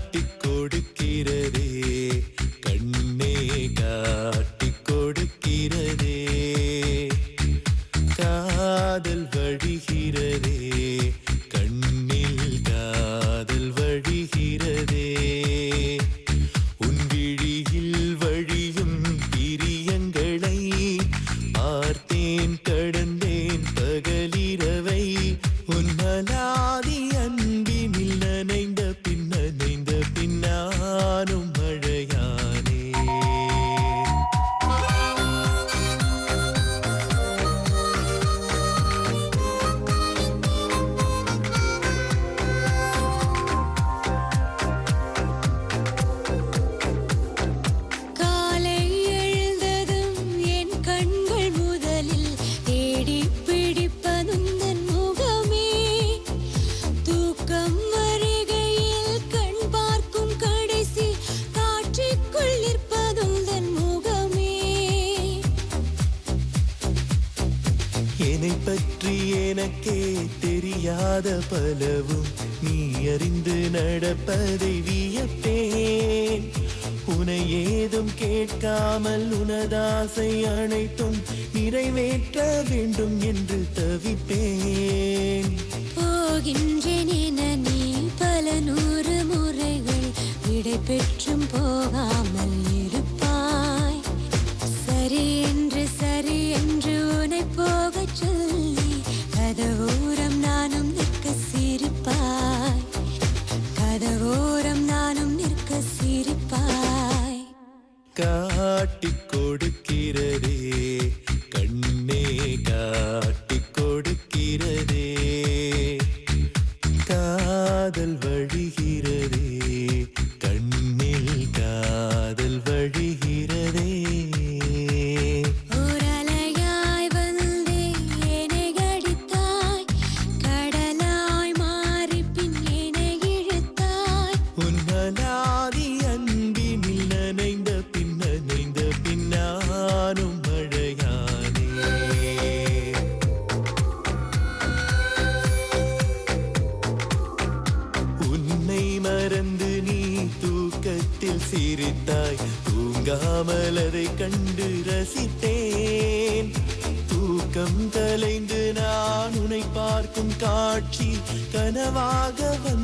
காட்டி கொடுக்கிறதே கண்ணே காட்டி கொடுக்கிறதே காதல் வழிகிறதே கண்ணில் காதல் வழிகிறதே. உன் விழியில் வழியும் பிரியங்களை பார்த்தேன் கடந்தேன் பகல் எனக்கே தெரியாத பலவும் நீ அறிந்து நடப்பதை வியப்பேன் உனை ஏதும் கேட்காமல் உனதாசை அனைத்தும் நிறைவேற்ற வேண்டும் என்று தவிப்பேன். போகின்றேன் என நீ பல நூறு முறைகள் விடை பெற்றும் போகா காட்டிக் கொடுக்கிறது. சிரித்தாய் தூங்காமல் அதை கண்டு ரசித்தேன். தூக்கம் கலைந்து நான் உன்னை பார்க்கும் காட்சி கனவாக வந்ததென்று